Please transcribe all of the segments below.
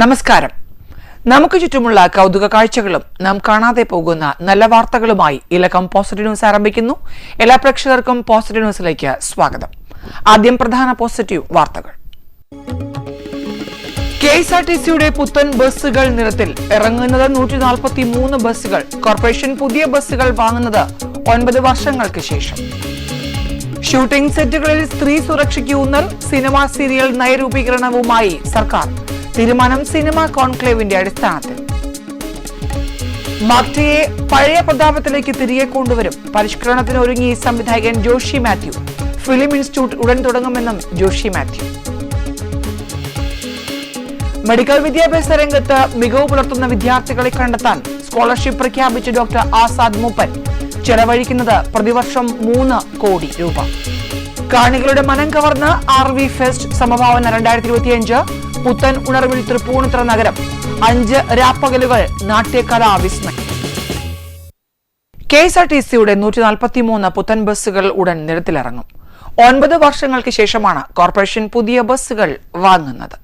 നമസ്കാരം. നമുക്ക് ചുറ്റുമുള്ള കൗതുക കാഴ്ചകളും നാം കാണാതെ പോകുന്ന നല്ല വാർത്തകളുമായി ഇലക്കം പോസിറ്റീവ് ന്യൂസ് ആരംഭിക്കുന്നു. എല്ലാ പ്രേക്ഷകർക്കും പോസിറ്റീവ് ന്യൂസിലേക്ക് സ്വാഗതം. ആദ്യം പ്രധാന പോസിറ്റീവ് വാർത്തകൾ. കെ എസ് ആർ ടി സിയുടെ പുത്തൻ ബസ്സുകൾ നിരത്തിൽ ഇറങ്ങുന്നത് നൂറ്റി നാൽപ്പത്തി മൂന്ന് ബസ്സുകൾ കോർപ്പറേഷൻ പുതിയ ബസ്സുകൾ വാങ്ങുന്നത് ഒൻപത് വർഷങ്ങൾക്ക് ശേഷം. ഷൂട്ടിംഗ് സെറ്റുകളിൽ സ്ത്രീ സുരക്ഷയ്ക്ക് ഊന്നൽ സിനിമ സീരിയൽ നയരൂപീകരണവുമായി സർക്കാർ. തീരുമാനം സിനിമ കോൺക്ലേവിന്റെ അടിസ്ഥാനത്തിൽ. മാർട്ടിയെ പഴയ പ്രതാപത്തിലേക്ക് തിരികെ കൊണ്ടുവരും. പരിഷ്കരണത്തിന് ഒരുങ്ങി സംവിധായകൻ ജോഷി മാത്യു. ഫിലിം ഇൻസ്റ്റിറ്റ്യൂട്ട് ഉടൻ തുടങ്ങുമെന്നും ജോഷി മാത്യു. മെഡിക്കൽ വിദ്യാഭ്യാസ രംഗത്ത് മികവ് പുലർത്തുന്ന വിദ്യാർത്ഥികളെ കണ്ടെത്താൻ സ്കോളർഷിപ്പ് പ്രഖ്യാപിച്ച ഡോക്ടർ ആസാദ് മൂപ്പൻ. ചെലവഴിക്കുന്നത് പ്രതിവർഷം മൂന്ന് കോടി രൂപ. കാണികളുടെ മനം കവർന്ന് ആർ വി ഫെസ്റ്റ് സമഭാവന രണ്ടായിരത്തി ഇരുപത്തിയഞ്ച് പുത്തൻ ഉണർവിൽ തൃപ്പൂണിത്തുറ നഗരം. അഞ്ച് രാപ്പകലുകൾ നാട്യകലാ വിസ്മയം. കെ എസ് ആർ ടി സിയുടെ നൂറ്റി നാൽപ്പത്തി മൂന്ന് പുത്തൻ ബസ്സുകൾ ഉടൻ നിരത്തിലിറങ്ങും. ഒൻപത് വർഷങ്ങൾക്ക് ശേഷമാണ് കോർപ്പറേഷൻ പുതിയ ബസ്സുകൾ വാങ്ങുന്നത്.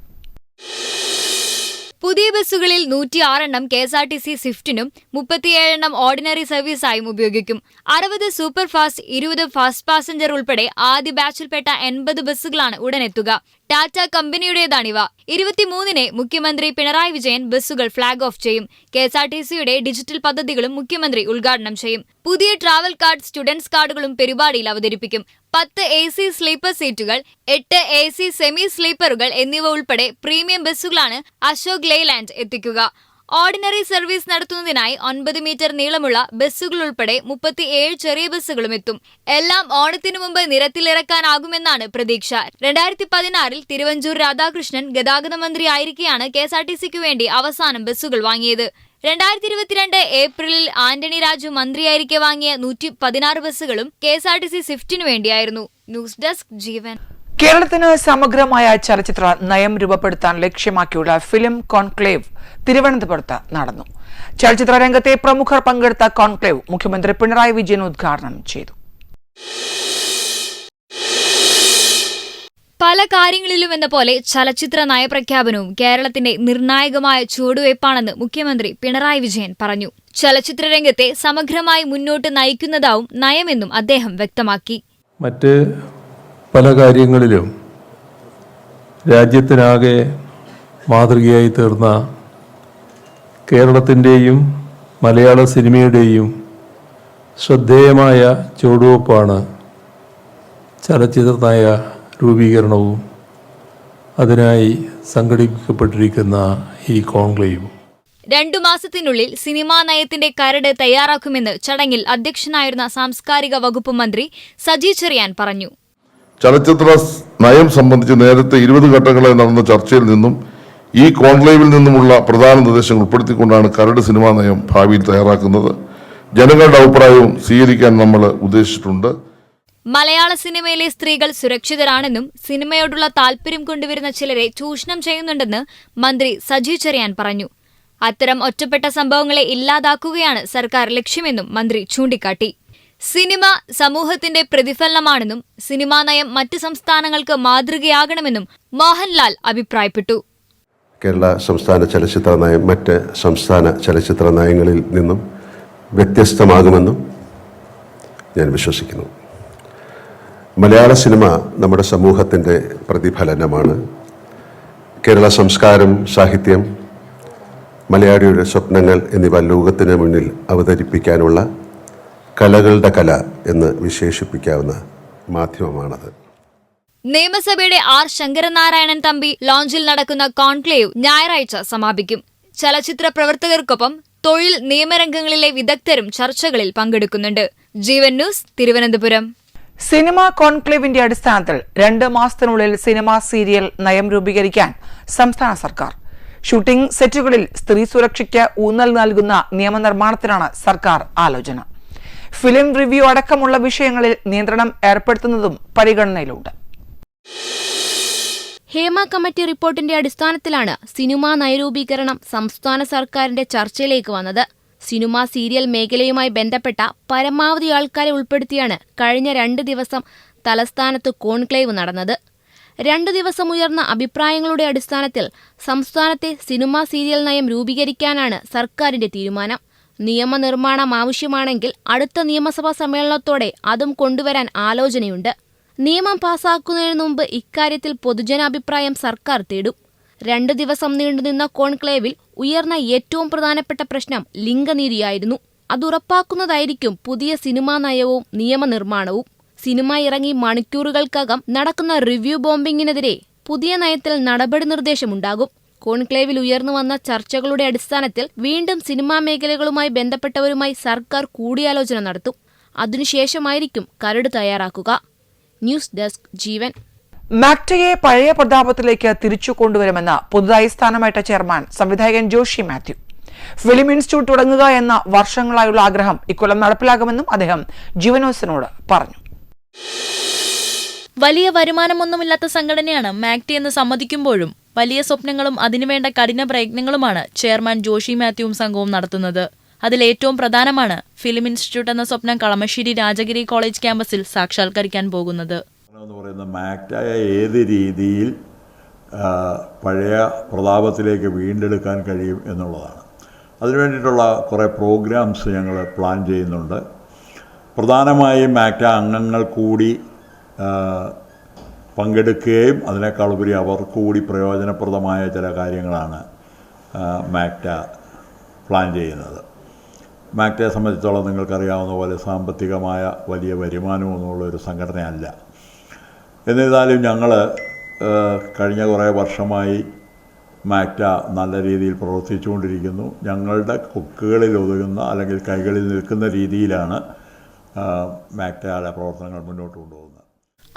പുതിയ ബസ്സുകളിൽ നൂറ്റിയാറെണ്ണം K S R T C സ്വിഫ്റ്റിനും മുപ്പത്തിയേഴെണ്ണം ഓർഡിനറി സർവീസായും ഉപയോഗിക്കും. അറുപത് സൂപ്പർ ഫാസ്റ്റ് ഇരുപത് ഫാസ്റ്റ് പാസഞ്ചർ ഉൾപ്പെടെ ആദ്യ ബാച്ചിൽപ്പെട്ട എൺപത് ബസ്സുകളാണ് ഉടനെത്തുക. ടാറ്റ കമ്പനിയുടേതാണിവ. ഇരുപത്തിമൂന്നിന് മുഖ്യമന്ത്രി പിണറായി വിജയൻ ബസ്സുകൾ ഫ്ളാഗ് ഓഫ് ചെയ്യും. കെ എസ് ആർ ടി സിയുടെ ഡിജിറ്റൽ പദ്ധതികളും മുഖ്യമന്ത്രി ഉദ്ഘാടനം ചെയ്യും. പുതിയ ട്രാവൽ കാർഡ് സ്റ്റുഡൻസ് കാർഡുകളും പരിപാടിയിൽ അവതരിപ്പിക്കും. പത്ത് എ സി സ്ലീപ്പർ സീറ്റുകൾ എട്ട് എ സി സെമി സ്ലീപ്പറുകൾ എന്നിവ ഉൾപ്പെടെ പ്രീമിയം ബസ്സുകളാണ് അശോക് ലെയ്ലാൻഡ് എത്തിക്കുക. ഓർഡിനറി സർവീസ് നടത്തുന്നതിനായി ഒൻപത് മീറ്റർ നീളമുള്ള ബസ്സുകൾ ഉൾപ്പെടെ മുപ്പത്തിയേഴ് ചെറിയ ബസ്സുകളും എത്തും. എല്ലാം ഓണത്തിനു മുമ്പ് നിരത്തിലിറക്കാനാകുമെന്നാണ് പ്രതീക്ഷ. രണ്ടായിരത്തി പതിനാറിൽ തിരുവഞ്ചൂർ രാധാകൃഷ്ണൻ ഗതാഗത മന്ത്രി ആയിരിക്കെയാണ് കെ എസ് ആർ ടി സിക്ക് വേണ്ടി അവസാനം ബസ്സുകൾ വാങ്ങിയത്. രണ്ടായിരത്തി ഇരുപത്തിരണ്ട് ഏപ്രിലിൽ ആന്റണി രാജു മന്ത്രിയായിരിക്കെ വാങ്ങിയ നൂറ്റി പതിനാറ് ബസ്സുകളും K S R T C സ്വിഫ്റ്റിനു വേണ്ടിയായിരുന്നു. News desk Jeevan. കേരളത്തിന് സമഗ്രമായ ചലച്ചിത്ര നയം രൂപപ്പെടുത്താൻ ലക്ഷ്യമാക്കിയുള്ള ഫിലിം കോൺക്ലേവ് തിരുവനന്തപുരത്ത് നടന്നു. ചലച്ചിത്ര രംഗത്തെ പ്രമുഖർ പങ്കെടുത്ത കോൺക്ലേവ് മുഖ്യമന്ത്രി പിണറായി വിജയൻ ഉദ്ഘാടനം ചെയ്തു. പല കാര്യങ്ങളിലും എന്ന പോലെ ചലച്ചിത്ര നയപ്രഖ്യാപനവും കേരളത്തിന്റെ നിർണായകമായ ചുവടുവയ്പ്പാണെന്ന് മുഖ്യമന്ത്രി പിണറായി വിജയൻ പറഞ്ഞു. ചലച്ചിത്ര രംഗത്തെ സമഗ്രമായി മുന്നോട്ട് നയിക്കുന്നതാവും നയമെന്നും അദ്ദേഹം വ്യക്തമാക്കി. മറ്റ് പല കാര്യങ്ങളിലും രാജ്യത്തിനാകെ മാതൃകയായി തീർന്ന കേരളത്തിന്റെയും മലയാള സിനിമയുടെയും ശ്രദ്ധേയമായ ചുവടുവെപ്പാണ് ചലച്ചിത്രനായ രൂപീകരണവും അതിനായി സംഘടിപ്പിക്കപ്പെട്ടിരിക്കുന്ന ഈ കോൺക്ലേവും. രണ്ടു മാസത്തിനുള്ളിൽ സിനിമാ നയത്തിന്റെ കരട് തയ്യാറാക്കുമെന്ന് ചടങ്ങിൽ അധ്യക്ഷനായിരുന്ന സാംസ്കാരിക വകുപ്പ് മന്ത്രി സജി ചെറിയാൻ പറഞ്ഞു. ചലച്ചിത്ര നയം സംബന്ധിച്ച് നേരത്തെ ഇരുപത് ഘട്ടങ്ങളായി നടന്ന ചർച്ചയിൽ നിന്നും ഈ കോൺക്ലേവിൽ നിന്നുമുള്ള പ്രധാന നിർദ്ദേശങ്ങൾ ഉൾപ്പെടുത്തിക്കൊണ്ടാണ് കരട് സിനിമാ നയം ഭാവിയിൽ തയ്യാറാക്കുന്നത്. ജനങ്ങളുടെ അഭിപ്രായവും സ്വീകരിക്കാൻ നമ്മൾ ഉദ്ദേശിച്ചിട്ടുണ്ട്. മലയാള സിനിമയിലെ സ്ത്രീകൾ സുരക്ഷിതരാണെന്നും സിനിമയോടുള്ള താൽപര്യം കൊണ്ടുവരുന്ന ചിലരെ ചൂഷണം ചെയ്യുന്നുണ്ടെന്ന് മന്ത്രി സജി ചെറിയാൻ പറഞ്ഞു. അത്തരം ഒറ്റപ്പെട്ട സംഭവങ്ങളെ ഇല്ലാതാക്കുകയാണ് സർക്കാർ ലക്ഷ്യമെന്നും മന്ത്രി ചൂണ്ടിക്കാട്ടി. സിനിമ സമൂഹത്തിന്റെ പ്രതിഫലനമാണെന്നും സിനിമാ നയം മറ്റ് സംസ്ഥാനങ്ങൾക്ക് മാതൃകയാകണമെന്നും മോഹൻലാൽ അഭിപ്രായപ്പെട്ടു. കേരള സംസ്ഥാന ചലച്ചിത്ര നയം മറ്റ് സംസ്ഥാന ചലച്ചിത്ര നയങ്ങളിൽ നിന്നും വ്യത്യസ്തമാകുമെന്നും ഞാൻ വിശ്വസിക്കുന്നു. മലയാള സിനിമ നമ്മുടെ സമൂഹത്തിന്റെ പ്രതിഫലനമാണ്. കേരള സംസ്കാരം സാഹിത്യം മലയാളിയുടെ സ്വപ്നങ്ങൾ എന്നിവ ലോകത്തിന് മുന്നിൽ അവതരിപ്പിക്കാനുള്ള കലകളുടെ കല എന്ന് വിശേഷിപ്പിക്കാവുന്ന മാധ്യമമാണത്. നിയമസഭയുടെ ആർ. ശങ്കരനാരായണൻ തമ്പി ലോഞ്ചിൽ നടക്കുന്ന കോൺക്ലേവ് ഞായറാഴ്ച സമാപിക്കും. ചലച്ചിത്ര പ്രവർത്തകർക്കൊപ്പം തൊഴിൽ നിയമരംഗങ്ങളിലെ വിദഗ്ധരും ചർച്ചകളിൽ പങ്കെടുക്കുന്നുണ്ട്. ജീവൻ ന്യൂസ് തിരുവനന്തപുരം. സിനിമ കോൺക്ലേവിന്റെ അടിസ്ഥാനത്തിൽ രണ്ട് മാസത്തിനുള്ളിൽ സിനിമ സീരിയൽ നയം രൂപീകരിക്കാൻ സംസ്ഥാന സർക്കാർ. ഷൂട്ടിംഗ് സെറ്റുകളിൽ സ്ത്രീ സുരക്ഷയ്ക്ക് ഊന്നൽ നൽകുന്ന നിയമനിർമ്മാണത്തിനാണ് സർക്കാർ ആലോചന. ഫിലിം റിവ്യൂ അടക്കമുള്ള വിഷയങ്ങളിൽ നിയന്ത്രണം ഏർപ്പെടുത്തുന്നതും പരിഗണനയിലുണ്ട്. ഹേമ കമ്മിറ്റി റിപ്പോർട്ടിന്റെ അടിസ്ഥാനത്തിലാണ് സിനിമാ നയരൂപീകരണം സംസ്ഥാന സർക്കാരിന്റെ ചർച്ചയിലേക്ക് വന്നത്. സിനിമാ സീരിയൽ മേഖലയുമായി ബന്ധപ്പെട്ട പരമാവധി ആൾക്കാരെ ഉൾപ്പെടുത്തിയാണ് കഴിഞ്ഞ രണ്ട് ദിവസം തലസ്ഥാനത്ത് കോൺക്ലേവ് നടന്നത്. രണ്ടു ദിവസം ഉയർന്ന അഭിപ്രായങ്ങളുടെ അടിസ്ഥാനത്തിൽ സംസ്ഥാനത്തെ സിനിമാ സീരിയൽ നയം രൂപീകരിക്കാനാണ് സർക്കാരിന്റെ തീരുമാനം. നിയമനിർമ്മാണം ആവശ്യമാണെങ്കിൽ അടുത്ത നിയമസഭാ സമ്മേളനത്തോടെ അതും കൊണ്ടുവരാൻ ആലോചനയുണ്ട്. നിയമം പാസാക്കുന്നതിന് മുമ്പ് ഇക്കാര്യത്തിൽ പൊതുജനാഭിപ്രായം സർക്കാർ തേടും. രണ്ട് ദിവസം നീണ്ടുനിന്ന കോൺക്ലേവിൽ ഉയർന്ന ഏറ്റവും പ്രധാനപ്പെട്ട പ്രശ്നം ലിംഗനീതിയായിരുന്നു. അതുറപ്പാക്കുന്നതായിരിക്കും പുതിയ സിനിമാ നയവും നിയമനിർമ്മാണവും. സിനിമ ഇറങ്ങി മണിക്കൂറുകൾക്കകം നടക്കുന്ന റിവ്യൂ ബോംബിങ്ങിനെതിരെ പുതിയ നയത്തിൽ നടപടി നിർദ്ദേശമുണ്ടാകും. കോൺക്ലേവിൽ ഉയർന്നു വന്ന ചർച്ചകളുടെ അടിസ്ഥാനത്തിൽ വീണ്ടും സിനിമാ മേഖലകളുമായി ബന്ധപ്പെട്ടവരുമായി സർക്കാർ കൂടിയാലോചന നടത്തും. അതിനുശേഷമായിരിക്കും കരട് തയ്യാറാക്കുക. ന്യൂസ് ഡെസ്ക് ജീവൻ. മാക്ടയെ പഴയ പ്രതാപത്തിലേക്ക് തിരിച്ചു കൊണ്ടുവരുമെന്ന് പുതുതായി സ്ഥാനമേറ്റ ചെയർമാൻ സംവിധായകൻ ജോഷി മാത്യു. ഫിലിം ഇൻസ്റ്റിറ്റ്യൂട്ട് തുടങ്ങുക എന്ന വർഷങ്ങളായുള്ള ആഗ്രഹം ഇക്കൊല്ലം നടപ്പിലാകുമെന്നും അദ്ദേഹം ജീവനോസിനോട് പറഞ്ഞു. വലിയ വരുമാനമൊന്നുമില്ലാത്ത സംഘടനയാണ് മാക്ടി എന്ന് സമ്മതിക്കുമ്പോഴും വലിയ സ്വപ്നങ്ങളും അതിനുവേണ്ട കഠിന പ്രയത്നങ്ങളുമാണ് ചെയർമാൻ ജോഷി മാത്യുവും സംഘവും നടത്തുന്നത്. അതിൽ ഏറ്റവും പ്രധാനമാണ് ഫിലിം ഇൻസ്റ്റിറ്റ്യൂട്ട് എന്ന സ്വപ്നം കളമശ്ശേരി രാജഗിരി കോളേജ് ക്യാമ്പസിൽ സാക്ഷാത്കരിക്കാൻ പോകുന്നത്. ഏത് രീതിയിൽ പഴയ പ്രതാപത്തിലേക്ക് വീണ്ടെടുക്കാൻ കഴിയും എന്നുള്ളതാണ്. അതിനു വേണ്ടിയിട്ടുള്ള കുറേ പ്രോഗ്രാംസ് ഞങ്ങൾ പ്ലാൻ ചെയ്യുന്നുണ്ട്. പ്രധാനമായും ആക്റ്റ അംഗങ്ങൾ കൂടി പങ്കെടുക്കുകയും അതിനേക്കാൾ ഉപരി അവർക്ക് കൂടി പ്രയോജനപ്രദമായ ചില കാര്യങ്ങളാണ് മാക്റ്റ പ്ലാൻ ചെയ്യുന്നത്. മാക്റ്റയെ സംബന്ധിച്ചോളം നിങ്ങൾക്കറിയാവുന്ന പോലെ സാമ്പത്തികമായ വലിയ വരുമാനമൊന്നുമുള്ള ഒരു സംഘടനയല്ല. എന്നിരുന്നാലും ഞങ്ങൾ കഴിഞ്ഞ കുറേ വർഷമായി മാക്റ്റ നല്ല രീതിയിൽ പ്രവർത്തിച്ചുകൊണ്ടിരിക്കുന്നു. ഞങ്ങളുടെ കൊക്കുകളിൽ ഒതുങ്ങുന്ന അല്ലെങ്കിൽ കൈകളിൽ നിൽക്കുന്ന രീതിയിലാണ് മാക്റ്റയുടെ പ്രവർത്തനങ്ങൾ മുന്നോട്ട് കൊണ്ടുപോകുന്നത്.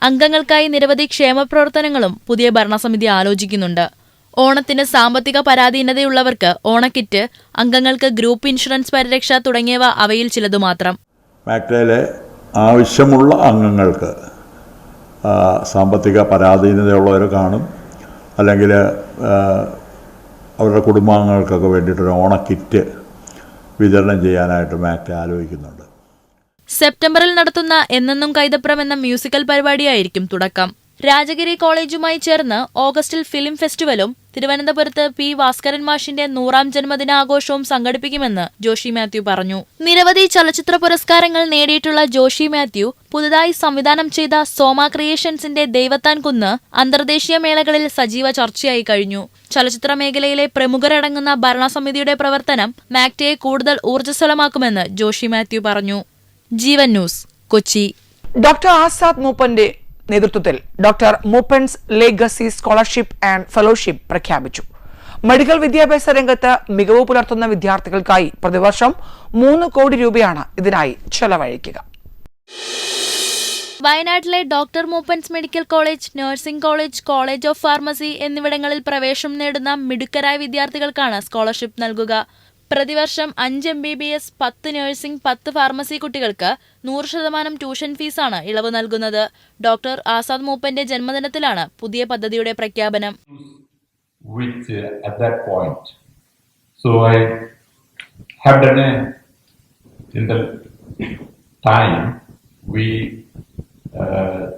അംഗങ്ങൾക്കായി നിരവധി ക്ഷേമപ്രവർത്തനങ്ങളും പുതിയ ഭരണസമിതി ആലോചിക്കുന്നുണ്ട്. ഓണത്തിന് സാമ്പത്തിക പരാധീനതയുള്ളവർക്ക് ഓണക്കിറ്റ് അംഗങ്ങൾക്ക് ഗ്രൂപ്പ് ഇൻഷുറൻസ് പരിരക്ഷ തുടങ്ങിയവ അവയിൽ ചിലതു മാത്രം. മാക്റ്റയിലെ ആവശ്യമുള്ള അംഗങ്ങൾക്ക് സാമ്പത്തിക പരാധീനതയുള്ളവർ കാണും. അല്ലെങ്കിൽ അവരുടെ കുടുംബാംഗങ്ങൾക്കൊക്കെ വേണ്ടിയിട്ടൊരു ഓണക്കിറ്റ് വിതരണം ചെയ്യാനായിട്ട് മാക്റ്റ ആലോചിക്കുന്നുണ്ട്. സെപ്റ്റംബറിൽ നടത്തുന്ന എന്നെന്നും കൈതപ്രം എന്ന മ്യൂസിക്കൽ പരിപാടിയായിരിക്കും തുടക്കം. രാജഗിരി കോളേജുമായി ചേർന്ന് ഓഗസ്റ്റിൽ ഫിലിം ഫെസ്റ്റിവലും തിരുവനന്തപുരത്ത് പി ഭാസ്കരൻ മാഷിന്റെ നൂറാം ജന്മദിനാഘോഷവും സംഘടിപ്പിക്കുമെന്ന് ജോഷി മാത്യു പറഞ്ഞു. നിരവധി ചലച്ചിത്ര പുരസ്കാരങ്ങൾ നേടിയിട്ടുള്ള ജോഷി മാത്യു പുതുതായി സംവിധാനം ചെയ്ത സോമ ക്രിയേഷൻസിന്റെ ദൈവത്താൻ കുന്ന് അന്തർദേശീയ മേളകളിൽ സജീവ ചർച്ചയായി കഴിഞ്ഞു. ചലച്ചിത്ര മേഖലയിലെ പ്രമുഖരടങ്ങുന്ന ഭരണസമിതിയുടെ പ്രവർത്തനം മാക്ടയെ കൂടുതൽ ഊർജസ്വലമാക്കുമെന്ന് ജോഷി മാത്യു പറഞ്ഞു. ജീവൻ ന്യൂസ് കൊച്ചി. ഡോക്ടർ ആസാദ് മൂപ്പന്റെ നേതൃത്വത്തിൽ doctor Moopen's legacy scholarship and fellowship പ്രഖ്യാപിച്ചു. മെഡിക്കൽ വിദ്യാഭ്യാസ രംഗത്ത് മികവ് പുലർത്തുന്ന വിദ്യാർത്ഥികൾക്കായി പ്രതിവർഷം മൂന്ന് കോടി രൂപയാണ് ഇതിനായി ചെലവഴിക്കുക. വയനാട്ടിലെ doctor Moopen's medical college nursing college college of pharmacy എന്നിവിടങ്ങളിൽ പ്രവേശനം നേടുന്ന മിടുക്കരായ വിദ്യാർത്ഥികൾക്കാണ് സ്കോളർഷിപ്പ് നൽകുക. പ്രതിവർഷം അഞ്ച് എം ബി ബി എസ് പത്ത് നഴ്സിംഗ് പത്ത് ഫാർമസി കുട്ടികൾക്ക് നൂറ് ശതമാനം ട്യൂഷൻ ഫീസാണ് ഇളവ് നൽകുന്നത്. ഡോക്ടർ ആസാദ് മൂപ്പന്റെ ജന്മദിനത്തിലാണ് പുതിയ പദ്ധതിയുടെ പ്രഖ്യാപനം. Uh,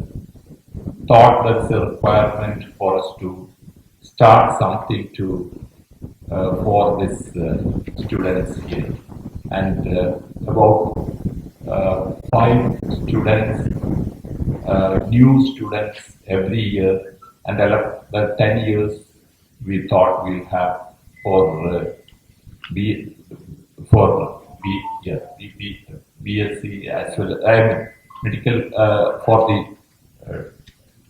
us to start something to for this uh, students here. And uh, about uh, five students, uh, new students every year, and the 10 years we thought we'll have for uh, B for B yeah B, B, BSc as well I mean, medical uh, for the uh,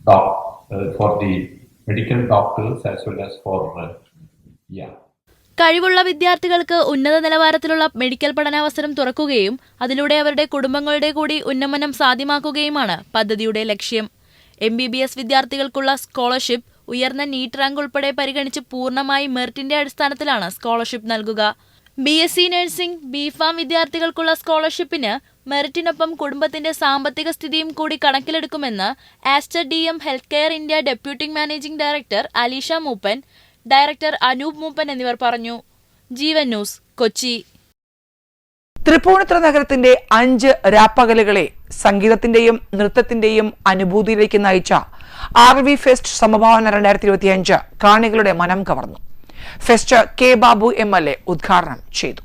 doc uh, for the medical doctors as well as for uh, yeah. കഴിവുള്ള വിദ്യാർത്ഥികൾക്ക് ഉന്നത നിലവാരത്തിലുള്ള medical പഠനാവസരം തുറക്കുകയും അതിലൂടെ അവരുടെ കുടുംബങ്ങളുടെ കൂടി ഉന്നമനം സാധ്യമാക്കുകയുമാണ് പദ്ധതിയുടെ ലക്ഷ്യം. എം ബി ബി എസ് വിദ്യാർത്ഥികൾക്കുള്ള സ്കോളർഷിപ്പ് ഉയർന്ന നീറ്റ് റാങ്ക് ഉൾപ്പെടെ പരിഗണിച്ച് പൂർണമായി മെറിറ്റിന്റെ അടിസ്ഥാനത്തിലാണ് സ്കോളർഷിപ്പ് നൽകുക. B S C nursing B pharm വിദ്യാർത്ഥികൾക്കുള്ള സ്കോളർഷിപ്പിന് മെറിറ്റിനൊപ്പം കുടുംബത്തിന്റെ സാമ്പത്തിക സ്ഥിതിയും കൂടി കണക്കിലെടുക്കുമെന്ന് Aster D M health care India deputy managing director Alisha Moopen director Anoop Moopen എന്നിവർ പറഞ്ഞു. ജീവൻ ന്യൂസ് കൊച്ചി. തൃപ്പൂണിത്തുറ നഗരത്തിന്റെ അഞ്ച് രാപ്പകലുകളെ സംഗീതത്തിന്റെയും നൃത്തത്തിന്റെയും അനുഭൂതിയിലേക്ക് നയിച്ച ആർ വി ഫെസ്റ്റ് സമഭാവന രണ്ടായിരത്തി ഇരുപത്തിയഞ്ച് കാണികളുടെ മനം കവർന്നു. Fest K Babu M L A ഉദ്ഘാടനം ചെയ്തു.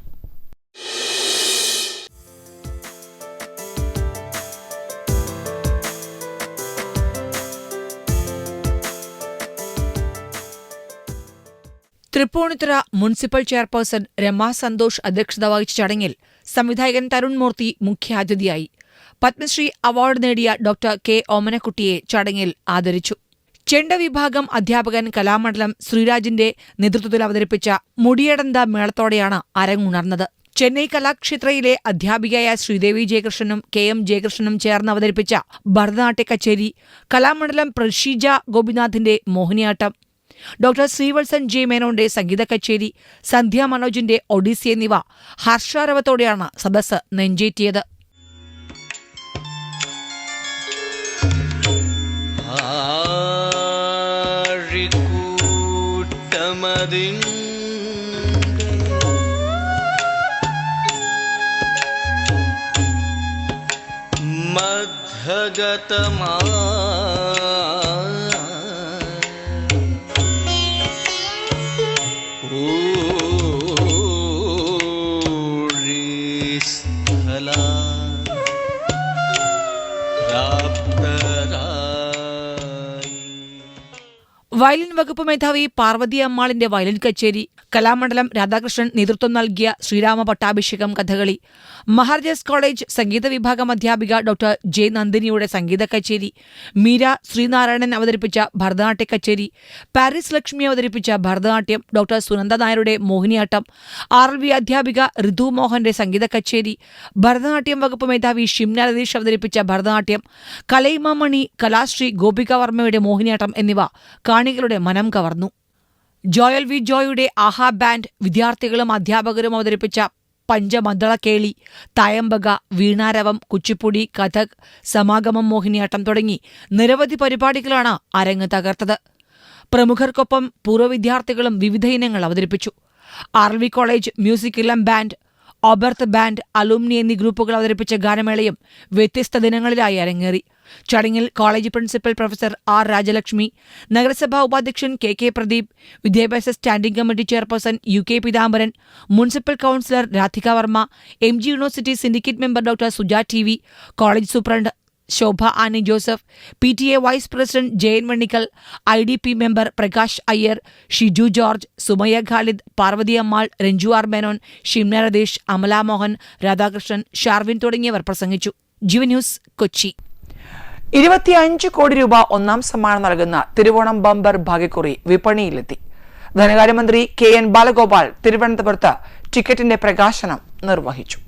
തൃപ്പൂണിത്തുറ മുനിസിപ്പൽ ചെയർപേഴ്സൺ രമാ സന്തോഷ് അധ്യക്ഷത വഹിച്ച ചടങ്ങിൽ സംവിധായകൻ തരുൺ മൂർത്തി മുഖ്യാതിഥിയായി. പത്മശ്രീ അവാർഡ് നേടിയ ഡോക്ടർ കെ ഓമനക്കുട്ടിയെ ചടങ്ങിൽ ആദരിച്ചു. ചെണ്ട വിഭാഗം അധ്യാപകൻ കലാമണ്ഡലം ശ്രീരാജിന്റെ നേതൃത്വത്തിൽ അവതരിപ്പിച്ച മുടിയടന്ത മേളത്തോടെയാണ് അരങ്ങുണർന്നത്. ചെന്നൈ കലാക്ഷേത്രയിലെ അധ്യാപികയായ ശ്രീദേവി ജയകൃഷ്ണനും കെ എം ജയകൃഷ്ണനും ചേർന്ന് അവതരിപ്പിച്ച ഭരതനാട്യ കച്ചേരി കലാമണ്ഡലം പ്രഷീജ ഗോപിനാഥിന്റെ മോഹിനിയാട്ടം ഡോക്ടർ ശ്രീവത്സൻ ജെ മേനോന്റെ സംഗീത കച്ചേരി സന്ധ്യ മനോജിന്റെ ഒഡീസി എന്നിവ ഹർഷാരവത്തോടെയാണ് സദസ് നെഞ്ചേറ്റിയത്. മധ്യഗതമാ വയലിൻ വകുപ്പ് മേധാവി പാർവതി അമ്മാളിന്റെ വയലിൻ കച്ചേരി കലാമണ്ഡലം രാധാകൃഷ്ണൻ നേതൃത്വം നൽകിയ ശ്രീരാമ പട്ടാഭിഷേകം കഥകളി മഹാരാജാസ് കോളേജ് സംഗീത വിഭാഗം അധ്യാപിക ഡോക്ടർ ജെ നന്ദിനിയുടെ സംഗീത കച്ചേരി മീര ശ്രീനാരായണൻ അവതരിപ്പിച്ച ഭരതനാട്യ കച്ചേരി പാരീസ് ലക്ഷ്മി അവതരിപ്പിച്ച ഭരതനാട്യം ഡോക്ടർ സുനന്ദ നായരുടെ മോഹിനിയാട്ടം ആർ എൽ വി അധ്യാപിക ഋതു മോഹന്റെ സംഗീത കച്ചേരി ഭരതനാട്യം വകുപ്പ് മേധാവി ഷിംന രതീഷ് അവതരിപ്പിച്ച ഭരതനാട്യം കലൈമാമണി കലാശ്രീ ഗോപിക വർമ്മയുടെ മോഹിനിയാട്ടം എന്നിവ കാണികളുടെ മനം കവർന്നു. ജോയൽ വി. ജോയുടെ ആഹാ ബാൻഡ് വിദ്യാർത്ഥികളും അധ്യാപകരും അവതരിപ്പിച്ച പഞ്ചമദ്ദളക്കേളി തായമ്പക വീണാരവം കുച്ചിപ്പുടി കഥക് സമാഗമം മോഹിനിയാട്ടം തുടങ്ങി നിരവധി പരിപാടികളാണ് അരങ്ങ് തകർത്തത്. പ്രമുഖർക്കൊപ്പം പൂർവ വിദ്യാർത്ഥികളും വിവിധ ഇനങ്ങൾ അവതരിപ്പിച്ചു. R V college music ഇലം band ഒബർത്ത് ബാൻഡ് അലുമിനി എന്നീ ഗ്രൂപ്പുകൾ അവതരിപ്പിച്ച ഗാനമേളയും വ്യത്യസ്ത ദിനങ്ങളിലായി അരങ്ങേറി. ചടങ്ങിൽ college principal professor R Rajalakshmi നഗരസഭാ ഉപാധ്യക്ഷൻ കെ കെ പ്രദീപ് വിദ്യാഭ്യാസ standing committee chairperson U K Peethambaran municipal councillor Radhika Varma M G university syndicate member doctor Suja T V college superintendent Shobha Annie Joseph P T A vice president Jayan Vannikkal I D P member Prakash Iyer Shiju George Sumayya Khalid Parvathi Ammal Ranju R Menon Shimna Ratheesh Amala Mohan Radhakrishnan Sharvin തുടങ്ങിയവർ പ്രസംഗിച്ചു. Jeeva news Kochi. ഇരുപത്തിയഞ്ച് കോടി രൂപ ഒന്നാം സമ്മാനം നൽകുന്ന Thiruvonam bumper ഭാഗ്യക്കുറി വിപണിയിലെത്തി. ധനകാര്യമന്ത്രി K N Balagopal തിരുവനന്തപുരത്ത് ടിക്കറ്റിന്റെ പ്രകാശനം നിർവഹിച്ചു.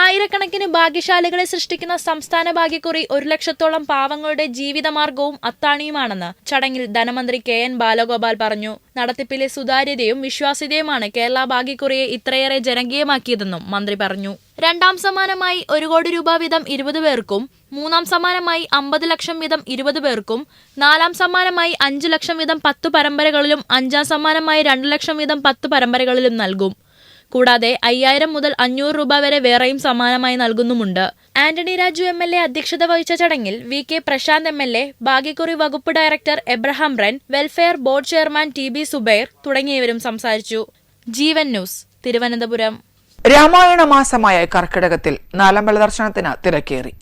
ആയിരക്കണക്കിന് ഭാഗ്യശാലികളെ സൃഷ്ടിക്കുന്ന സംസ്ഥാന ഭാഗ്യക്കുറി ഒരു ലക്ഷത്തോളം പാവങ്ങളുടെ ജീവിതമാർഗവും അത്താണിയുമാണെന്ന് ചടങ്ങിൽ ധനമന്ത്രി കെ എൻ ബാലഗോപാൽ പറഞ്ഞു. നടത്തിപ്പിലെ സുതാര്യതയും വിശ്വാസ്യതയുമാണ് കേരള ഭാഗ്യക്കുറിയെ ഇത്രയേറെ ജനകീയമാക്കിയതെന്നും മന്ത്രി പറഞ്ഞു. രണ്ടാം സമ്മാനമായി ഒരു കോടി രൂപ വീതം ഇരുപത് പേർക്കും മൂന്നാം സമ്മാനമായി അമ്പത് ലക്ഷം വീതം ഇരുപത് പേർക്കും നാലാം സമ്മാനമായി അഞ്ചു ലക്ഷം വീതം പത്ത് പരമ്പരകളിലും അഞ്ചാം സമ്മാനമായി രണ്ടു ലക്ഷം വീതം പത്ത് പരമ്പരകളിലും നൽകും. കൂടാതെ അയ്യായിരം മുതൽ അഞ്ഞൂറ് രൂപ വരെ വേറെയും സമ്മാനമായി നൽകുന്നുമുണ്ട്. Antony Raju M L A അധ്യക്ഷത വഹിച്ച ചടങ്ങിൽ V K Prashanth M L A ഭാഗ്യക്കുറി വകുപ്പ് director Abraham Ren welfare board chairman T B Subair തുടങ്ങിയവരും സംസാരിച്ചു. ജീവൻ ന്യൂസ് തിരുവനന്തപുരം. രാമായണ മാസമായ കർക്കിടകത്തിൽ നാലമ്പല ദർശനത്തിന് തിരക്കേറി.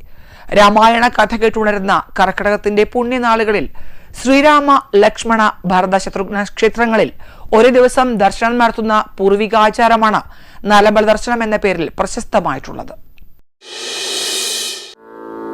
രാമായണ കഥ കേട്ടുണരുന്ന കർക്കിടകത്തിന്റെ പുണ്യനാളുകളിൽ ശ്രീരാമ ലക്ഷ്മണ ഭരത ശത്രുഘ്ന ക്ഷേത്രങ്ങളിൽ ഒരു ദിവസം ദർശനം നടത്തുന്ന പൂർവികാചാരമാണ് നാലമ്പല ദർശനം എന്ന പേരിൽ പ്രശസ്തമായിട്ടുള്ളത്.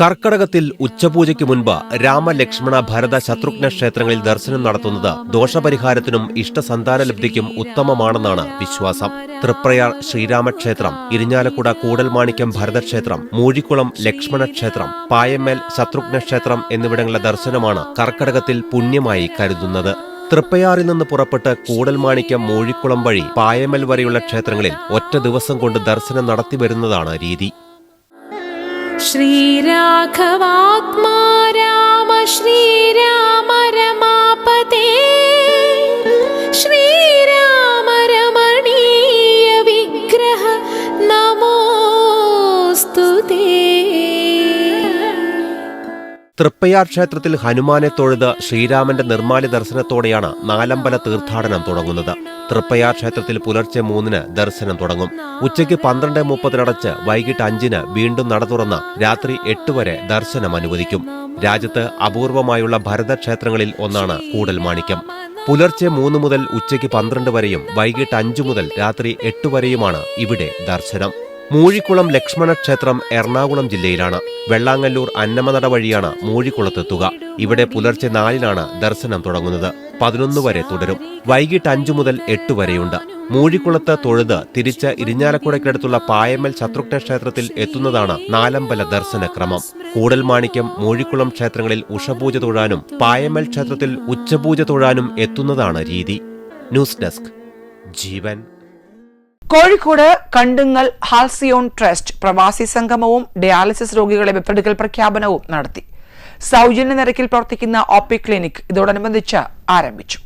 കർക്കടകത്തിൽ ഉച്ചപൂജയ്ക്ക് മുൻപ് രാമലക്ഷ്മണ ഭരത ശത്രുഘ്ന ക്ഷേത്രങ്ങളിൽ ദർശനം നടത്തുന്നത് ദോഷപരിഹാരത്തിനും ഇഷ്ടസന്താന ലബ്ധിക്കും ഉത്തമമാണെന്നാണ് വിശ്വാസം. തൃപ്രയാർ ശ്രീരാമക്ഷേത്രം ഇരിഞ്ഞാലക്കുട കൂടൽമാണിക്യം ഭരതക്ഷേത്രം മൂഴിക്കുളം ലക്ഷ്മണക്ഷേത്രം പായമേൽ ശത്രുഘ്ന ക്ഷേത്രം എന്നിവിടങ്ങളിലെ ദർശനമാണ് കർക്കടകത്തിൽ പുണ്യമായി കരുതുന്നത്. തൃപ്പയാറിൽ നിന്ന് പുറപ്പെട്ട് കൂടൽമാണിക്യം മൂഴിക്കുളം വഴി പായമൽ വരെയുള്ള ക്ഷേത്രങ്ങളിൽ ഒറ്റ ദിവസം കൊണ്ട് ദർശനം നടത്തി വരുന്നതാണ് രീതി. श्रीराघवात्मा राम श्रीराम रमापते श्रीराम रमणीय विग्रह नमोऽस्तु ते തൃപ്പയാർ ക്ഷേത്രത്തിൽ ഹനുമാനെ തൊഴുത് ശ്രീരാമന്റെ നിർമ്മാല്യ ദർശനത്തോടെയാണ് നാലമ്പല തീർത്ഥാടനം തുടങ്ങുന്നത്. തൃപ്പയാർ ക്ഷേത്രത്തിൽ പുലർച്ചെ മൂന്നിന് ദർശനം തുടങ്ങും. ഉച്ചയ്ക്ക് പന്ത്രണ്ട് മുപ്പതിനടച്ച് വൈകിട്ട് അഞ്ചിന് വീണ്ടും നട തുറന്ന് രാത്രി എട്ട് വരെ ദർശനം അനുവദിക്കും. രാജ്യത്ത് അപൂർവമായുള്ള ഭരതക്ഷേത്രങ്ങളിൽ ഒന്നാണ് കൂടൽ മാണിക്യം. പുലർച്ചെ മൂന്ന് മുതൽ ഉച്ചയ്ക്ക് പന്ത്രണ്ട് വരെയും വൈകിട്ട് അഞ്ചു മുതൽ രാത്രി എട്ട് വരെയുമാണ് ഇവിടെ ദർശനം. മൂഴിക്കുളം ലക്ഷ്മണ ക്ഷേത്രം എറണാകുളം ജില്ലയിലാണ്. വെള്ളാങ്ങല്ലൂർ അന്നമനട വഴിയാണ് മൂഴിക്കുളത്തെത്തുക. ഇവിടെ പുലർച്ചെ നാലിനാണ് ദർശനം തുടങ്ങുന്നത്. പതിനൊന്ന് വരെ തുടരും. വൈകിട്ട് അഞ്ചു മുതൽ എട്ട് വരെയുണ്ട്. മൂഴിക്കുളത്ത് തൊഴുത് തിരിച്ച് ഇരിഞ്ഞാലക്കുടയ്ക്കടുത്തുള്ള പായമ്മൽ ശത്രുഘ്ന ക്ഷേത്രത്തിൽ എത്തുന്നതാണ് നാലമ്പല ദർശന ദർശനക്രമം കൂടൽമാണിക്യം മൂഴിക്കുളം ക്ഷേത്രങ്ങളിൽ ഉഷപൂജ തൊഴാനും പായമ്മൽ ക്ഷേത്രത്തിൽ ഉച്ചപൂജ തൊഴാനും എത്തുന്നതാണ് രീതി. News desk. Jeevan Kozhikode Kandungal Halcyon trust പ്രവാസി സംഗമവും ഡയാലിസിസ് രോഗികളെ വെപ്പെടുക്കൽ പ്രഖ്യാപനവും നടത്തി. സൗജന്യ നിരക്കിൽ പ്രവർത്തിക്കുന്ന ഒപി ക്ലിനിക് ഇതോടനുബന്ധിച്ച് ആരംഭിച്ചു.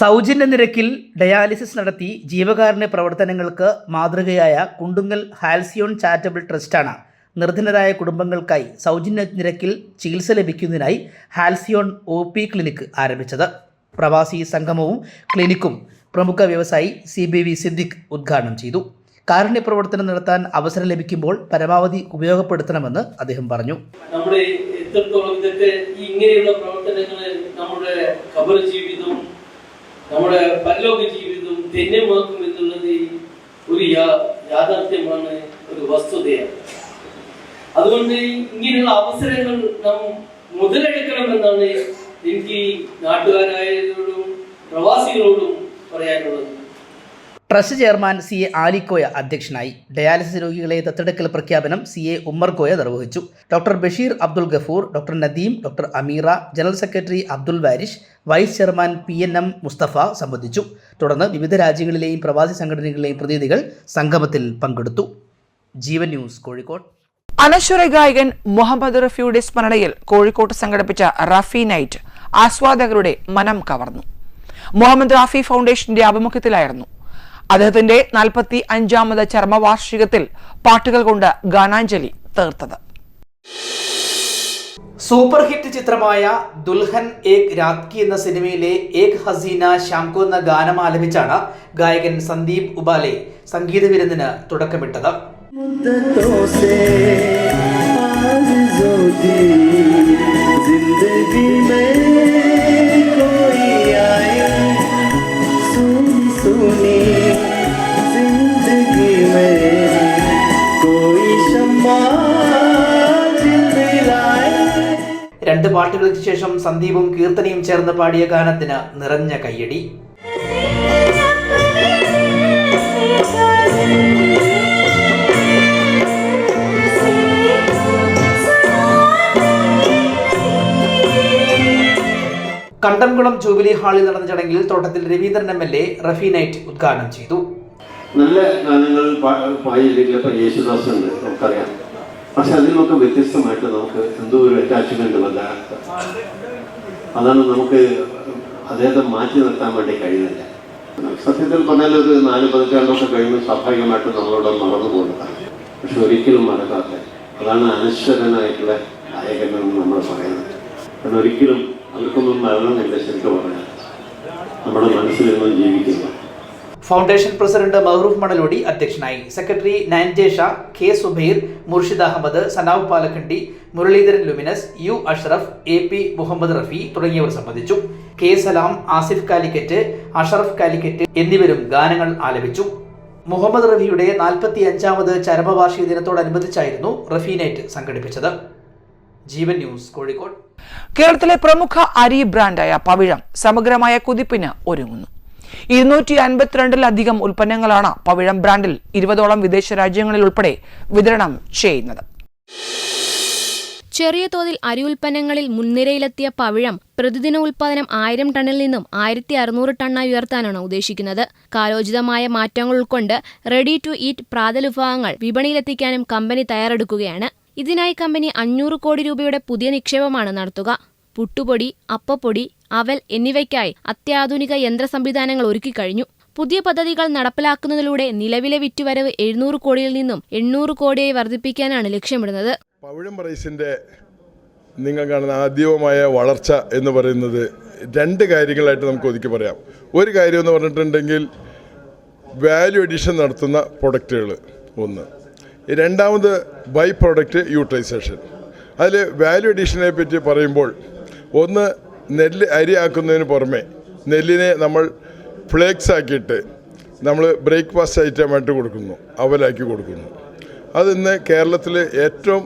സൗജന്യ നിരക്കിൽ ഡയാലിസിസ് നടത്തി ജീവകാരുണ്യ പ്രവർത്തനങ്ങൾക്ക് മാതൃകയായ കുണ്ടുങ്ങൽ ഹാൽസിയോൺ ചാരിറ്റബിൾ ട്രസ്റ്റാണ് നിർധനരായ കുടുംബങ്ങൾക്കായി സൗജന്യ നിരക്കിൽ ചികിത്സ ലഭിക്കുന്നതിനായി ഹാൽസിയോൺ ഒ പി ക്ലിനിക്ക് ആരംഭിച്ചത്. പ്രവാസി സംഗമവും ക്ലിനിക്കും പ്രമുഖ വ്യവസായി സി ബി വി സിദ്ദിഖ് ഉദ്ഘാടനം ചെയ്തു. കാരുണ്യ പ്രവർത്തനം നടത്താൻ അവസരം ലഭിക്കുമ്പോൾ പരമാവധി ഉപയോഗപ്പെടുത്തണമെന്ന് അദ്ദേഹം പറഞ്ഞു. നമ്മുടെ എത്രത്തോളം ഇതൊക്കെ ഇങ്ങനെയുള്ള പ്രവർത്തനങ്ങൾ നമ്മുടെ കബർ ജീവിതവും നമ്മുടെ പരലോക ജീവിതവും ധന്യമാക്കും എന്നുള്ളത് ഒരു യാഥാർത്ഥ്യമാണ് ഒരു വസ്തുതയാണ്. അതുകൊണ്ട് ഇങ്ങനെയുള്ള അവസരങ്ങൾ നാം മുതലെടുക്കണമെന്നാണ് എനിക്ക് നാട്ടുകാരായവരോടും പ്രവാസികളോടും പറയാനുള്ളത്. Trust chairman C A Alikoya അധ്യക്ഷനായി. ഡയാലിസിസ് രോഗികളെ ദത്തെടുക്കൽ പ്രഖ്യാപനം സി എ ഉമ്മർകോയ നിർവഹിച്ചു. Doctor Basheer Abdul Gafoor doctor Nadeem doctor Ameera general secretary Abdul Varish vice chairman P N M Musthafa സംബന്ധിച്ചു. തുടർന്ന് വിവിധ രാജ്യങ്ങളിലെയും പ്രവാസി സംഘടനകളിലെയും പ്രതിനിധികൾ സംഗമത്തിൽ പങ്കെടുത്തു. ജീവൻ ന്യൂസ് കോഴിക്കോട്. അനശ്വര ഗായകൻ മുഹമ്മദ് റഫിയുടെ സ്മരണയിൽ കോഴിക്കോട്ട് സംഘടിപ്പിച്ച റഫി നൈറ്റ് ആസ്വാദകരുടെ മനം കവർന്നു. മുഹമ്മദ് റാഫി ഫൗണ്ടേഷന്റെ ആഭിമുഖ്യത്തിലായിരുന്നു. അദ്ദേഹത്തിന്റെ നാൽപ്പത്തി അഞ്ചാമത് ചർമ്മവാർഷികത്തിൽ പാട്ടുകൾ കൊണ്ട് ഗാനാഞ്ജലി തീർത്തത്. സൂപ്പർ ഹിറ്റ് ചിത്രമായ ദുൽഹൻ ഏക് രാത്കി എന്ന സിനിമയിലെ ഏക് ഹസീന ശ്യാംകോ എന്ന ഗാനം ആലപിച്ചാണ് ഗായകൻ സന്ദീപ് ഉബാലെ സംഗീത വിരുന്നിന് തുടക്കമിട്ടത്. രണ്ട് പാട്ടുകൾക്ക് ശേഷം സന്ദീപും കീർത്തനയും ചേർന്ന് പാടിയ ഗാനത്തിന് നിറഞ്ഞ കയ്യടി. കണ്ടംകുളം ജൂബിലി ഹാളിൽ നടന്ന ചടങ്ങിൽ Thottathil Raveendran M L A Rafi night ഉദ്ഘാടനം ചെയ്തു. നല്ല ഗാനങ്ങൾ പാടിയില്ലെങ്കിൽ യേശുദാസ് ഉണ്ട് നമുക്കറിയാം. പക്ഷെ അതിൽ നിന്നൊക്കെ വ്യത്യസ്തമായിട്ട് നമുക്ക് എന്തോ ഒരു അറ്റാച്ച്മെന്റ് വല്ല അതാണ് നമുക്ക് അദ്ദേഹത്തെ മാറ്റി നിർത്താൻ വേണ്ടി കഴിയുന്നില്ല. സത്യത്തിൽ പറഞ്ഞാൽ ഒരു നാല് പതിറ്റാണ്ടൊക്കെ കഴിയുമ്പോൾ സ്വാഭാവികമായിട്ടും നമ്മളോട് മറന്നു പോകുന്നതാണ്. പക്ഷെ ഒരിക്കലും മറക്കാത്ത അതാണ് അനശ്വരനായിട്ടുള്ള ഗായകനെന്ന് നമ്മൾ പറയുന്നത്. കാരണം ഒരിക്കലും അവർക്കൊന്നും മരണമില്ല ശരിക്കും പറഞ്ഞാൽ. നമ്മുടെ മനസ്സിലെന്നും ജീവിക്കുന്നു ഫൗണ്ടേഷൻ പ്രസിഡന്റ് മഹ്റൂഫ് മണലോടി അധ്യക്ഷനായി. Secretary Nanjesha K Subair Murshid Ahammed Sanav Palakkandy Muraleedharan luminous U Ashraf A P Muhammed Rafi തുടങ്ങിയവർ സംബന്ധിച്ചു. കെ സലാം ആസിഫ് കാലിക്കറ്റ് അഷറഫ് കാലിക്കറ്റ് എന്നിവരും ഗാനങ്ങൾ ആലപിച്ചു. മുഹമ്മദ് റഫിയുടെ നാൽപ്പത്തി അഞ്ചാമത് ചരമവാർഷിക ദിനത്തോടനുബന്ധിച്ചായിരുന്നു റഫി നൈറ്റ് സംഘടിപ്പിച്ചത്. ജീവൻ ന്യൂസ് കോഴിക്കോട്. കേരളത്തിലെ പ്രമുഖ അരി ബ്രാൻഡായ പവിഴം സമഗ്രമായ കുതിപ്പിന് ഒരുങ്ങുന്നു. ഇരുന്നൂറ്റി അൻപത്തിരണ്ടിലധികം ഉൽപ്പന്നങ്ങളാണ് പവിഴം ബ്രാൻഡിൽ ഇരുപതോളം വിദേശ രാജ്യങ്ങളിൽ ഉൾപ്പെടെ വിതരണം ചെയ്യുന്നത്. ചെറിയ തോതിൽ അരി ഉൽപ്പന്നങ്ങളിൽ മുൻനിരയിലെത്തിയ പവിഴം പ്രതിദിന ഉൽപ്പാദനം ആയിരം ടണ്ണിൽ നിന്നും ആയിരത്തി അറുന്നൂറ് ടണ്ണായി ഉയർത്താനാണ് ഉദ്ദേശിക്കുന്നത്. കാലോചിതമായ മാറ്റങ്ങൾ ഉൾക്കൊണ്ട് റെഡി ടു ഈറ്റ് പ്രാതലുഭാഗങ്ങൾ വിപണിയിലെത്തിക്കാനും കമ്പനി തയ്യാറെടുക്കുകയാണ്. ഇതിനായി കമ്പനി അഞ്ഞൂറ് കോടി രൂപയുടെ പുതിയ നിക്ഷേപമാണ് നടത്തുക. പുട്ടുപൊടി അപ്പപ്പൊടി അവൽ എന്നിവയ്ക്കായി അത്യാധുനിക യന്ത്ര സംവിധാനങ്ങൾ ഒരുക്കിക്കഴിഞ്ഞു. പുതിയ പദ്ധതികൾ നടപ്പിലാക്കുന്നതിലൂടെ നിലവിലെ വിറ്റുവരവ് എഴുന്നൂറ് കോടിയിൽ നിന്നും എണ്ണൂറ് കോടിയായി വർദ്ധിപ്പിക്കാനാണ് ലക്ഷ്യമിടുന്നത്. നിങ്ങൾ കാണുന്ന ആദ്യവുമായ വളർച്ച എന്ന് പറയുന്നത് രണ്ട് കാര്യങ്ങളായിട്ട് നമുക്ക് ഒതുക്കി പറയാം. ഒരു കാര്യം എന്ന് പറഞ്ഞിട്ടുണ്ടെങ്കിൽ വാല്യൂ എഡിഷൻ നടത്തുന്ന പ്രൊഡക്റ്റുകൾ ഒന്ന്. രണ്ടാമത് ബൈ പ്രോഡക്റ്റ് യൂട്ടിലൈസേഷൻ അതിൽ വാല്യൂ എഡിഷനെ പറ്റി പറയുമ്പോൾ ഒന്ന് നെല്ല് അരിയാക്കുന്നതിന് പുറമെ നെല്ലിനെ നമ്മൾ ഫ്ലേക്സ് ആക്കിയിട്ട് നമ്മൾ ബ്രേക്ക്ഫാസ്റ്റ് ഐറ്റമായിട്ട് കൊടുക്കുന്നു അവലാക്കി കൊടുക്കുന്നു. അത് ഇന്ന് കേരളത്തിൽ ഏറ്റവും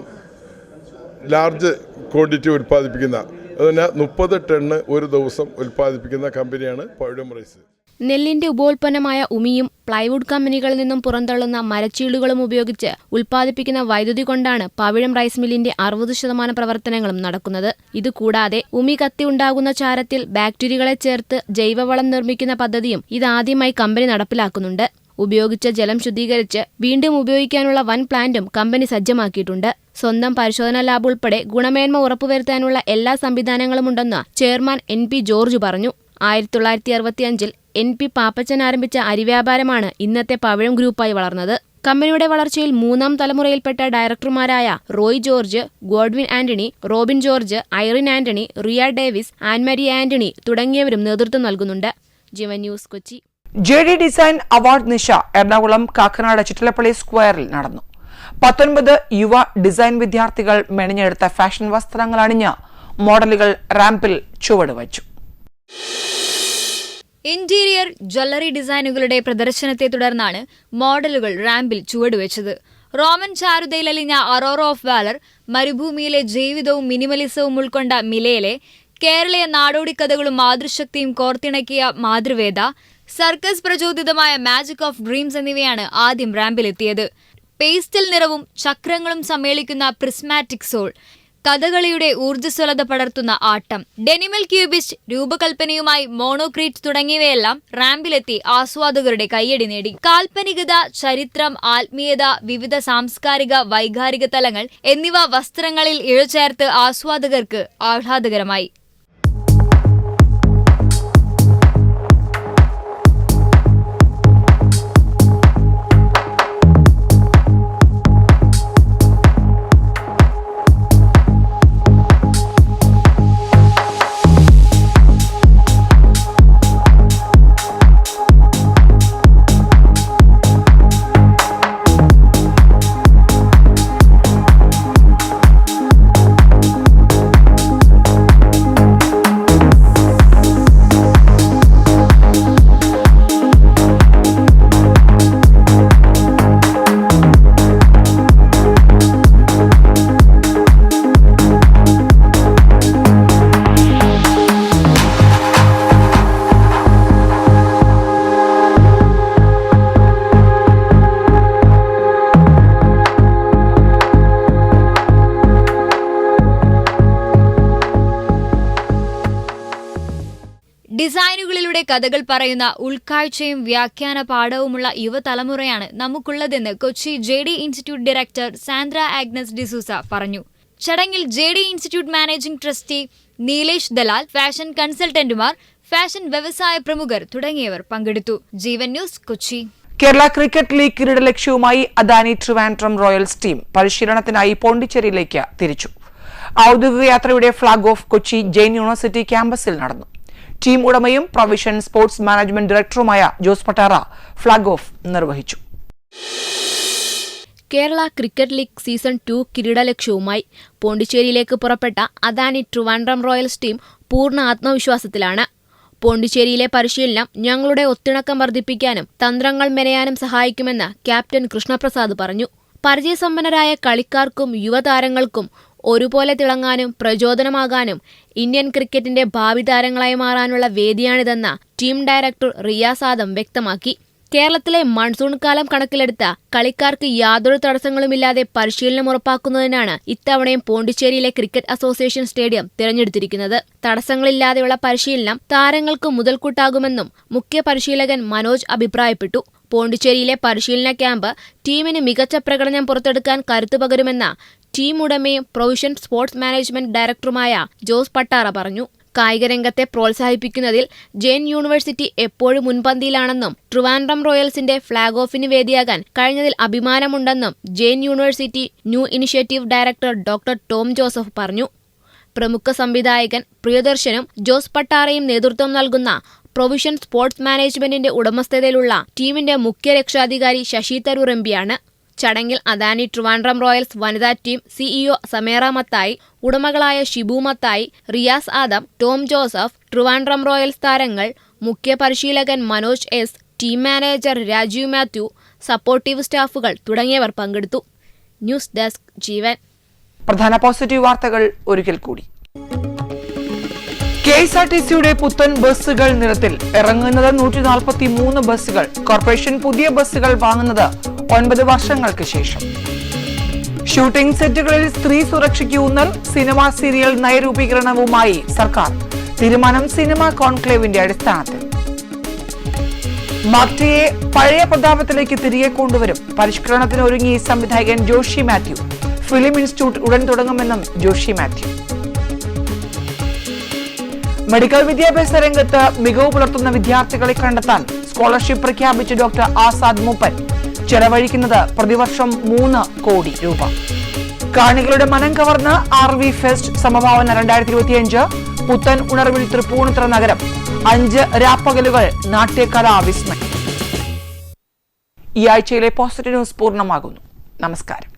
ലാർജ് ക്വാണ്ടിറ്റി ഉൽപ്പാദിപ്പിക്കുന്ന അതുപോലെ മുപ്പത് ടണ്ണ് ഒരു ദിവസം ഉൽപ്പാദിപ്പിക്കുന്ന കമ്പനിയാണ് പൗഡം റൈസ് നെല്ലിന്റെ ഉപോൽപ്പന്നമായ ഉമിയും പ്ലൈവുഡ് കമ്പനികളിൽ നിന്നും പുറന്തള്ളുന്ന മരച്ചീളുകളും ഉപയോഗിച്ച് ഉൽപ്പാദിപ്പിക്കുന്ന വൈദ്യുതി കൊണ്ടാണ് പവിഴം റൈസ് മില്ലിന്റെ അറുപത് ശതമാനം പ്രവർത്തനങ്ങളും നടക്കുന്നത്. ഇതുകൂടാതെ ഉമി കത്തി ഉണ്ടാകുന്ന ചാരത്തിൽ ബാക്ടീരിയകളെ ചേർത്ത് ജൈവവളം നിർമ്മിക്കുന്ന പദ്ധതിയും ഇതാദ്യമായി കമ്പനി നടപ്പിലാക്കുന്നുണ്ട്. ഉപയോഗിച്ച ജലം ശുദ്ധീകരിച്ച് വീണ്ടും ഉപയോഗിക്കാനുള്ള വൻ പ്ലാന്റും കമ്പനി സജ്ജമാക്കിയിട്ടുണ്ട്. സ്വന്തം പരിശോധനാ ലാബ് ഉൾപ്പെടെ ഗുണമേന്മ ഉറപ്പുവരുത്താനുള്ള എല്ലാ സംവിധാനങ്ങളുമുണ്ടെന്ന് ചെയർമാൻ എൻ പി ജോർജ് പറഞ്ഞു. ആയിരത്തി തൊള്ളായിരത്തി അറുപത്തിയഞ്ചിൽ എൻ പി പാപ്പച്ചൻ ആരംഭിച്ച അരിവ്യാപാരമാണ് ഇന്നത്തെ പവിഴം ഗ്രൂപ്പായി വളർന്നത്. കമ്പനിയുടെ വളർച്ചയിൽ മൂന്നാം തലമുറയിൽപ്പെട്ട ഡയറക്ടർമാരായ Roy George Godwin Antony Robin George Irene Antony Riya Davis Annmary Antony തുടങ്ങിയവരും നേതൃത്വം നൽകുന്നുണ്ട്. Jeevan news Kochi. J D design award നിശ Ernakulam Kakkanad Chittilappilly സ്ക്വയറിൽ നടന്നു. പത്തൊൻപത് യുവ ഡിസൈൻ വിദ്യാർത്ഥികൾ മെനഞ്ഞെടുത്ത ഫാഷൻ വസ്ത്രങ്ങൾ അണിഞ്ഞ മോഡലുകൾ റാമ്പിൽ ചുവടുവച്ചു. ഇന്റീരിയർ ജ്വല്ലറി ഡിസൈനുകളുടെ പ്രദർശനത്തെ തുടർന്നാണ് മോഡലുകൾ റാമ്പിൽ ചുവടുവെച്ചത്. റോമൻ ചാരുതയിലലിഞ്ഞ അറോറ ഓഫ് വാലർ മരുഭൂമിയിലെ ജീവിതവും മിനിമലിസവും ഉൾക്കൊണ്ട മിലയിലെ കേരളീയ നാടോടിക്കഥകളും മാതൃശക്തിയും കോർത്തിണക്കിയ മാതൃവേദ സർക്കസ് പ്രചോദിതമായ മാജിക് ഓഫ് ഡ്രീംസ് എന്നിവയാണ് ആദ്യം റാമ്പിലെത്തിയത്. പേസ്റ്റൽ നിറവും ചക്രങ്ങളും സമ്മേളിക്കുന്ന പ്രിസ്മാറ്റിക് സോൾ കഥകളിയുടെ ഊർജസ്വലത പടർത്തുന്ന ആട്ടം. ഡെനിമൽ ക്യൂബിസ്റ്റ് രൂപകൽപ്പനയുമായി മോണോക്രീറ്റ് തുടങ്ങിയവയെല്ലാം റാമ്പിലെത്തി ആസ്വാദകരുടെ കയ്യടി നേടി. കാൽപ്പനികത ചരിത്രം ആത്മീയത വിവിധ സാംസ്കാരിക വൈകാരിക തലങ്ങൾ എന്നിവ വസ്ത്രങ്ങളിൽ ഇഴചേർത്ത് ആസ്വാദകർക്ക് ആഹ്ലാദകരമായി. കഥകൾ പറയുന്ന ഉൾക്കാഴ്ചയും വ്യാഖ്യാന പാഠവുമുള്ള യുവതലമുറയാണ് നമുക്കുള്ളതെന്ന് Kochi J D institute director Sandra Agnes D'Souza പറഞ്ഞു. ചടങ്ങിൽ J D institute managing trustee Neelesh Dalal fashion കൺസൾട്ടന്റുമാർ fashion വ്യവസായ പ്രമുഖർ തുടങ്ങിയവർ പങ്കെടുത്തു. Jeevan news Kochi. Kerala cricket league കിരീട ലക്ഷ്യവുമായി അദാനി ട്രിവാൻഡ്രം റോയൽസ് ടീം പരിശീലനത്തിനായി പോണ്ടിച്ചേരിയിലേക്ക് തിരിച്ചു. ഔദ്യോഗിക യാത്രയുടെ flag off Kochi Jain university ക്യാമ്പസിൽ നടന്നു. ടീം ഉടമയും പ്രൊവിഷൻ സ്പോർട്സ് മാനേജ്മെന്റ് ഡയറക്ടറുമായ ജോസ് പട്ടാറ ഫ്ളാഗ് ഓഫ് നിർവഹിച്ചു. Kerala cricket league season two കിരീടലക്ഷ്യവുമായി പോണ്ടിച്ചേരിയിലേക്ക് പുറപ്പെട്ട അദാനി ട്രിവാൻഡ്രം റോയൽസ് ടീം പൂർണ ആത്മവിശ്വാസത്തിലാണ്. പോണ്ടിച്ചേരിയിലെ പരിശീലനം ഞങ്ങളുടെ ഒത്തിണക്കം വർദ്ധിപ്പിക്കാനും തന്ത്രങ്ങൾ മെനയാനും സഹായിക്കുമെന്ന് ക്യാപ്റ്റൻ കൃഷ്ണപ്രസാദ് പറഞ്ഞു. പരിചയസമ്പന്നരായ കളിക്കാർക്കും യുവതാരങ്ങൾക്കും ഒരുപോലെ തിളങ്ങാനും പ്രചോദനമാകാനും ഇന്ത്യൻ ക്രിക്കറ്റിന്റെ ഭാവി താരങ്ങളായി മാറാനുള്ള വേദിയാണിതെന്ന് ടീം ഡയറക്ടർ റിയാസ് ആദം വ്യക്തമാക്കി. കേരളത്തിലെ മൺസൂൺ കാലം കണക്കിലെടുത്ത കളിക്കാർക്ക് യാതൊരു തടസ്സങ്ങളുമില്ലാതെ പരിശീലനം ഉറപ്പാക്കുന്നതിനാണ് ഇത്തവണയും പോണ്ടിച്ചേരിയിലെ ക്രിക്കറ്റ് അസോസിയേഷൻ സ്റ്റേഡിയം തിരഞ്ഞെടുത്തിരിക്കുന്നത്. തടസ്സങ്ങളില്ലാതെയുള്ള പരിശീലനം താരങ്ങൾക്ക് മുതൽക്കൂട്ടാകുമെന്നും മുഖ്യ പരിശീലകൻ മനോജ് അഭിപ്രായപ്പെട്ടു. പോണ്ടിച്ചേരിയിലെ പരിശീലന ക്യാമ്പ് ടീമിന് മികച്ച പ്രകടനം പുറത്തെടുക്കാൻ കരുത്തു പകരുമെന്ന ടീം ഉടമയും പ്രൊവിഷൻ സ്പോർട്സ് മാനേജ്മെന്റ് ഡയറക്ടറുമായ ജോസ് പട്ടാറ പറഞ്ഞു കായികരംഗത്തെ പ്രോത്സാഹിപ്പിക്കുന്നതിൽ ജെയിൻ യൂണിവേഴ്സിറ്റി എപ്പോഴും മുൻപന്തിയിലാണെന്നും ട്രിവാൻഡ്രം റോയൽസിന്റെ ഫ്ളാഗ് ഓഫിന് വേദിയാകാൻ കഴിഞ്ഞതിൽ അഭിമാനമുണ്ടെന്നും Jain university new initiative director doctor Tom Joseph പറഞ്ഞു. പ്രമുഖ സംവിധായകൻ പ്രിയദർശനും ജോസ് പട്ടാറയും നേതൃത്വം നൽകുന്ന പ്രൊവിഷൻ സ്പോർട്സ് മാനേജ്മെന്റിന്റെ ഉടമസ്ഥതയിലുള്ള ടീമിന്റെ മുഖ്യ രക്ഷാധികാരി ശശി തരൂർ എംപിയാണ് ചടങ്ങിൽ അദാനി ട്രിവാൻഡ്രം റോയൽസ് വനിതാ ടീം സിഇഒ സമേറ മത്തായി ഉടമകളായ Shibu Mathai Riyas Adam Tom Joseph Trivandrum Royals താരങ്ങൾ മുഖ്യ പരിശീലകൻ Manoj S team manager Rajeev Mathew supportive സ്റ്റാഫുകൾ തുടങ്ങിയവർ പങ്കെടുത്തു. News desk Jeevan. പ്രധാന പോസിറ്റീവ് വാർത്തകൾ ഒരിക്കൽ കൂടി. കെ എസ് ആർ ടി സിയുടെ പുത്തൻ ബസ്സുകൾ നിരത്തിൽ ഇറങ്ങുന്നത് നൂറ്റി നാൽപ്പത്തി മൂന്ന് ബസ്സുകൾ. കോർപ്പറേഷൻ പുതിയ ബസ്സുകൾ വാങ്ങുന്നത് ഒൻപത് വർഷങ്ങൾക്ക് ശേഷം. ഷൂട്ടിംഗ് സെറ്റുകളിൽ സ്ത്രീ സുരക്ഷയ്ക്ക് ഊന്നൽ സിനിമ സീരിയൽ നയരൂപീകരണവുമായി സർക്കാർ തീരുമാനം സിനിമ കോൺക്ലേവിന്റെ അടിസ്ഥാനത്തിൽ. മക്ടിയെ പഴയ പ്രതാപത്തിലേക്ക് തിരികെ കൊണ്ടുവരും. പരിഷ്കരണത്തിന് ഒരുങ്ങി സംവിധായകൻ ജോഷി മാത്യു. ഫിലിം ഇൻസ്റ്റിറ്റ്യൂട്ട് ഉടൻ തുടങ്ങുമെന്നും ജോഷി മാത്യു. മെഡിക്കൽ വിദ്യാഭ്യാസ രംഗത്ത് മികവ് പുലർത്തുന്ന വിദ്യാർത്ഥികളെ കണ്ടെത്താൻ സ്കോളർഷിപ്പ് പ്രഖ്യാപിച്ച ഡോക്ടർ ആസാദ് മൂപ്പൻ ചെലവഴിക്കുന്നത് പ്രതിവർഷം മൂന്ന് കോടി രൂപ. കാണികളുടെ മനം കവർന്ന് ആർ വി ഫെസ്റ്റ് സമഭാവന രണ്ടായിരത്തി ഇരുപത്തിയഞ്ച് പുത്തൻ ഉണർവിൽ തൃപ്പൂണിത്തുറ നഗരം. അഞ്ച് രാപ്പകലുകൾ നാട്യകലാ വിസ്മയം. ഈ ആഴ്ചയിലെ പോസിറ്റീവ് ന്യൂസ് പൂർണമാകുന്നു. നമസ്കാരം.